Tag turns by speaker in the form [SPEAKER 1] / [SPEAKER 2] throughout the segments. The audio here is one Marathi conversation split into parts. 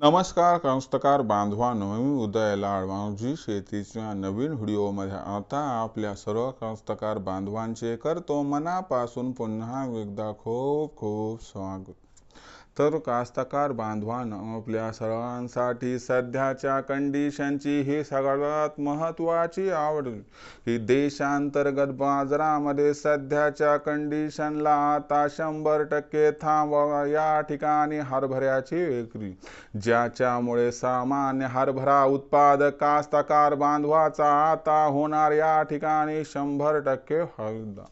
[SPEAKER 1] नमस्कार कांस्तकार बांधवानो मी उदय लाडवांजी शेतीच्या नवीन व्हिडिओमध्ये. आता आपल्या सर्व कांस्तकार बांधवांचे करतो मनापासून पुन्हा एकदा खूप खूप स्वागत. तर कास्तकार बांधवांनो आपल्या सर्वांसाठी सध्याच्या कंडिशनची ही सगळ्यात महत्त्वाची आवड. ही देशांतर्गत बाजारामध्ये सध्याच्या कंडिशनला आता शंभर टक्के थांबवा या ठिकाणी हरभऱ्याची विक्री. ज्याच्यामुळे सामान्य हरभरा उत्पादक कास्तकार बांधवाचा आता होणार या ठिकाणी शंभर टक्के फायदा.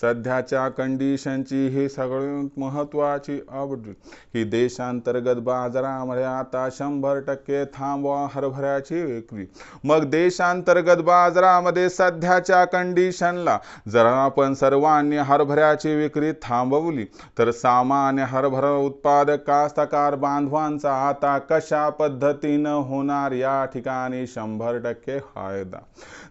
[SPEAKER 1] सध्याच्या कंडिशनची ही सगळ्यात महत्त्वाची अपडेट ही देशांतर्गत बाजारामध्ये आता शंभर टक्के थांबवा हरभऱ्याची विक्री. मग देशांतर्गत बाजारामध्ये सध्याच्या कंडिशनला जर आपण सर्वांनी हरभऱ्याची विक्री थांबवली तर सामान्य हरभरा उत्पादक कास्तकार बांधवांचा आता कशा पद्धतीनं होणार या ठिकाणी शंभर टक्के फायदा?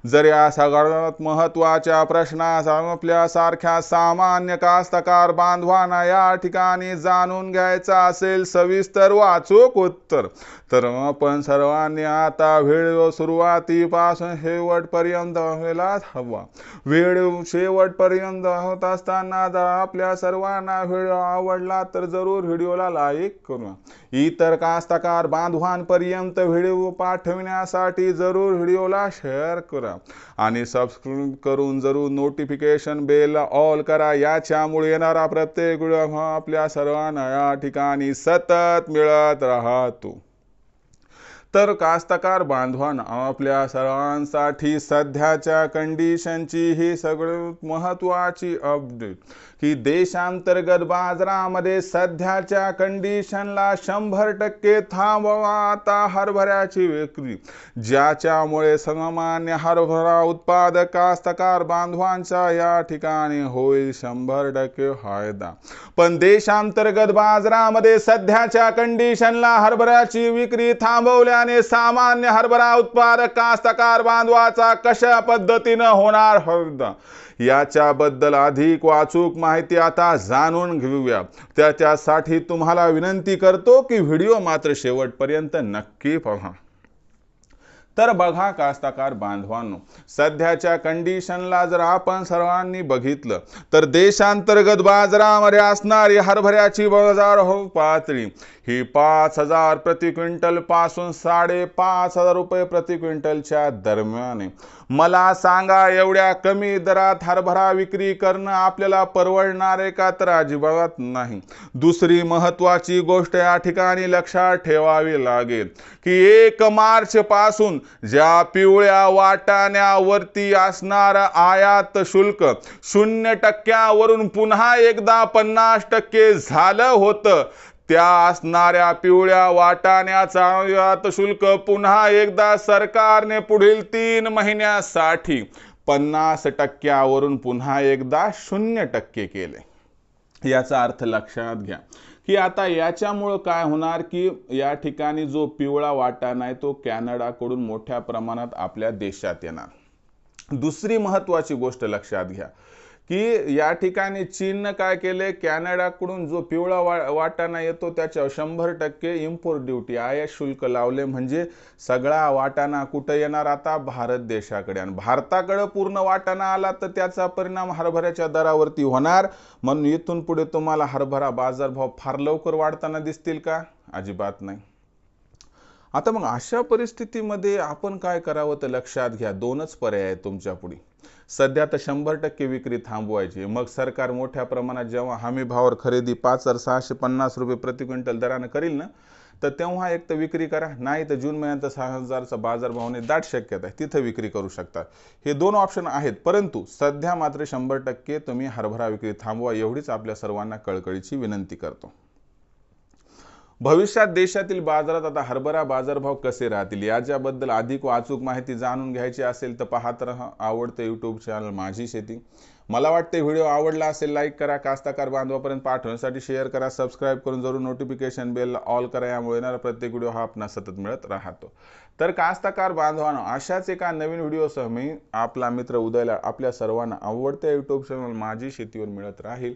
[SPEAKER 1] जर या सगळ्यात महत्त्वाच्या प्रश्नाचा आपल्यासारखे सारख्या सामान्य कास्तकार बांधवांना या ठिकाणी जाणून घ्यायचा असेल सविस्तर वाचूक उत्तर. तर आपण सर्वांनी आता व्हिडिओ सुरुवातीपासून शेवटपर्यंत व्हायलाच हवा. व्हिडिओ शेवटपर्यंत होत असताना जर आपल्या सर्वांना व्हिडिओ आवडला तर जरूर व्हिडिओला लाईक करू इतर कास्तकार बांधवांपर्यंत व्हिडिओ पाठविण्यासाठी जरूर व्हिडिओला शेअर करा. आणि सबस्क्राईब करून जरूर नोटिफिकेशन बेल ऑल करा याच्यामुळे येणारा प्रत्येक व्हिडिओ हा आपल्या सर्वांना या ठिकाणी सतत मिळत राहतो. तर कास्तकार बांधवांना आपल्या सर्वांसाठी सध्याच्या कंडिशनची ही सगळ्यात महत्त्वाची अपडेट की देशांतर्गत बाजारामध्ये सध्याच्या कंडिशनला शंभर टक्के थांबवा आता हरभऱ्याची विक्री. ज्याच्यामुळे सामान्य हरभरा उत्पादक कास्तकार बांधवांचा या ठिकाणी होईल शंभर टक्के फायदा. पण देशांतर्गत बाजारामध्ये सध्याच्या कंडिशनला हरभऱ्याची विक्री थांबवल्या थांबवल्याने सामान्य हरभरा उत्पादक कास्तकार बांधवाचा कशा पद्धतीनं होणार याच्याबद्दल अधिक वाचूक माहिती आता जाणून घेऊया. त्याच्यासाठी तुम्हाला विनंती करतो की व्हिडिओ मात्र शेवटपर्यंत नक्की पहा. तर बघा कास्ताकार बांधवांनो सध्याच्या कंडिशनला जर आपण सर्वांनी बघितलं तर देशांतर्गत बाजारामध्ये असणारी हरभऱ्याची बाजार हो पातळी ही पाच हजार प्रति क्विंटलपासून साडेपाच हजार रुपये प्रति क्विंटलच्या दरम्यान आहे. मला सांगा एवढ्या कमी दरात हरभरा विक्री करणं आपल्याला परवडणार आहे का तर अजिबात नाही. दुसरी महत्वाची गोष्ट या ठिकाणी लक्षात ठेवावी लागेल की एक मार्च पासून ज्या पिवळ्या वाटाण्यावरती असणार आयात शुल्क शून्य टक्क्यावरून पुन्हा एकदा पन्नास टक्के झालं होतं. त्या असणाऱ्या पिवळ्या वाटाण्याचा आयात शुल्क पुन्हा एकदा सरकारने पुढील तीन महिन्यासाठी पन्नास टक्क्यावरून पुन्हा एकदा शून्य टक्के केले. याचा अर्थ लक्षात घ्या की आता याच्यामुळं काय होणार की या ठिकाणी जो पिवळा वाटाणा आहे तो कॅनडाकडून मोठ्या प्रमाणात आपल्या देशात येणार. दुसरी महत्त्वाची गोष्ट लक्षात घ्या की या ठिकाणी चीननं काय केले? कॅनडाकडून जो पिवळा वा वाटाणा येतो त्याच्यावर शंभर टक्के इम्पोर्ट ड्युटी आयात शुल्क लावले. म्हणजे सगळा वाटाणा कुठं येणार आता? भारत देशाकडे. आणि भारताकडे पूर्ण वाटाणा आला तर त्याचा परिणाम हरभऱ्याच्या दरावरती होणार. म्हणून इथून पुढे तुम्हाला हरभरा बाजारभाव फार लवकर वाढताना दिसतील का? अजिबात नाही. आता मग अशा परिस्थितीमध्ये आपण काय करावं तर लक्षात घ्या. दोनच पर्याय आहेत तुमच्यापुढे. सध्या तर शंभर टक्के विक्री थांबवायची. मग सरकार मोठ्या प्रमाणात जेव्हा हमी भावावर खरेदी पाच हजार सहाशे पन्नास रुपये प्रति क्विंटल दरानं करील ना तर तेव्हा एक तर विक्री करा. नाही तर जून महिन्यात सहा हजारचा बाजारभावाने दाट शक्यता आहे. तिथं विक्री करू शकता. हे दोन ऑप्शन आहेत. परंतु सध्या मात्र शंभर टक्के तुम्ही हरभरा विक्री थांबवा एवढीच आपल्या सर्वांना कळकळीची विनंती करतो. भविष्यात देशातील बाजारात आता हरभरा बाजारभाव कसे राहतील? याच्याबद्दल अधिक वाचूक माहिती जाणून घ्यायची असेल तर पाहत राहा आवडतं यूट्यूब चॅनल माझी शेती. मला वाटते व्हिडिओ आवडला असेल लाईक करा कास्ताकार बांधवापर्यंत पाठवण्यासाठी शेअर करा सबस्क्राईब करून जरूर नोटिफिकेशन बेल ऑल करा यामुळे येणारा प्रत्येक व्हिडिओ हा आपण सतत मिळत राहतो. तर कास्ताकार बांधवांनो अशाच एका नवीन व्हिडिओसह मी आपला मित्र उदयला आपल्या सर्वांना आवडत्या यूट्यूब चॅनल माझी शेतीवर मिळत राहील.